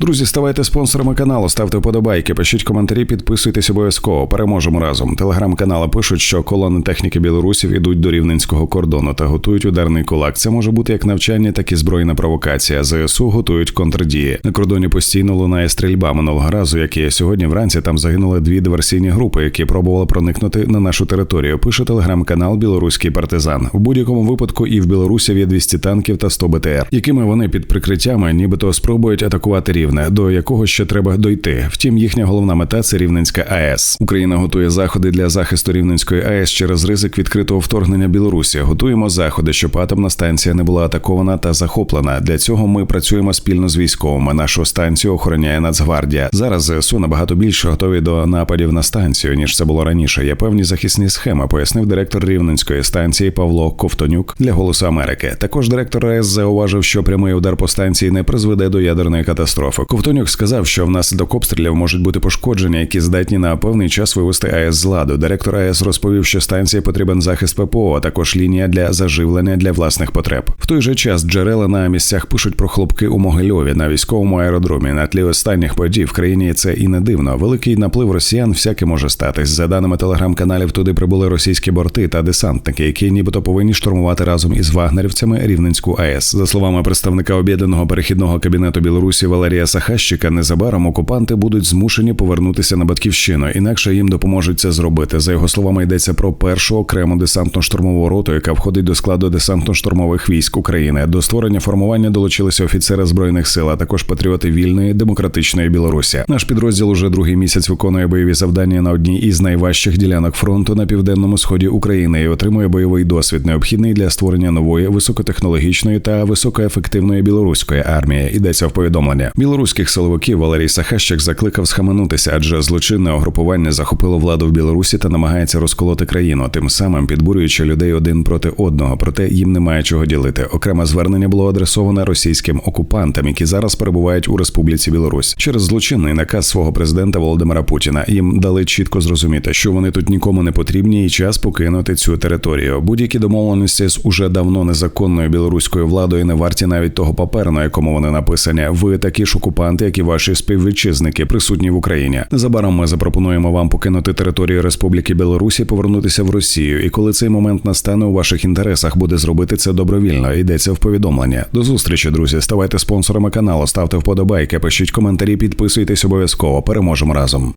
Друзі, ставайте спонсорами каналу, ставте вподобайки, пишіть коментарі, підписуйтесь обов'язково. Переможемо разом. Телеграм-канали пишуть, що колони техніки білорусів ідуть до рівненського кордону та готують ударний кулак. Це може бути як навчання, так і збройна провокація. ЗСУ готують контрдії. На кордоні постійно лунає стрільба минулого разу, як і сьогодні вранці там загинули дві диверсійні групи, які пробували проникнути на нашу територію. Пише телеграм-канал Білоруський партизан. В будь-якому випадку і в Білорусі є 200 танків та 100 БТР, якими вони під прикриттями, нібито спробують атакувати рівне, до якого ще треба дойти. Втім, їхня головна мета це Рівненська АЕС. Україна готує заходи для захисту Рівненської АЕС через ризик відкритого вторгнення Білорусі. Готуємо заходи, щоб атомна станція не була атакована та захоплена. Для цього ми працюємо спільно з військовими. Нашу станцію охороняє Нацгвардія. Зараз ЗСУ набагато більше готові до нападів на станцію ніж це було раніше. Є певні захисні схеми, пояснив директор Рівненської станції Павло Ковтонюк для Голосу Америки. Також директор АЕС зауважив, що прямий удар по станції не призведе до ядерної катастрофи. Ковтонюк сказав, що внаслідок обстрілів можуть бути пошкодження, які здатні на певний час вивести АЕС з ладу. Директор АЕС розповів, що станції потрібен захист ППО, а також лінія для заживлення для власних потреб. В той же час джерела на місцях пишуть про хлопки у Могильові на військовому аеродромі. На тлі останніх подій в країні це і не дивно. Великий наплив росіян всяке може статись. За даними телеграм-каналів, туди прибули російські борти та десантники, які нібито повинні штурмувати разом із вагнерівцями Рівненську АЕС. За словами представника об'єднаного перехідного кабінету Білорусі Валерія Сахащика, незабаром окупанти будуть змушені повернутися на батьківщину, інакше їм допоможуть це зробити. За його словами, йдеться про першу окрему десантно-штурмову роту, яка входить до складу десантно-штурмових військ України. До створення формування долучилися офіцери збройних сил, а також патріоти вільної демократичної Білорусі. Наш підрозділ уже другий місяць виконує бойові завдання на одній із найважчих ділянок фронту на південному сході України і отримує бойовий досвід, необхідний для створення нової високотехнологічної та високоефективної білоруської армії. Йдеться в повідомлення білоруських силовиків. Валерій Сахащик закликав схаменутися, адже злочинне угрупування захопило владу в Білорусі та намагається розколоти країну, тим самим підбурюючи людей один проти одного. Проте їм немає чого ділити. Окреме звернення було адресоване російським окупантам, які зараз перебувають у Республіці Білорусь через злочинний наказ свого президента Володимира Путіна. Їм дали чітко зрозуміти, що вони тут нікому не потрібні, і час покинути цю територію. Будь-які домовленості з уже давно незаконною білоруською владою не варті навіть того паперу, на якому вони написані. Ви такі ж окупанти, як і ваші співвітчизники, присутні в Україні. Незабаром ми запропонуємо вам покинути територію Республіки Білорусі, повернутися в Росію. І коли цей момент настане у ваших інтересах, буде зробити це добровільно. Йдеться в повідомлення. До зустрічі, друзі. Ставайте спонсорами каналу, ставте вподобайки, пишіть коментарі, підписуйтесь обов'язково. Переможемо разом.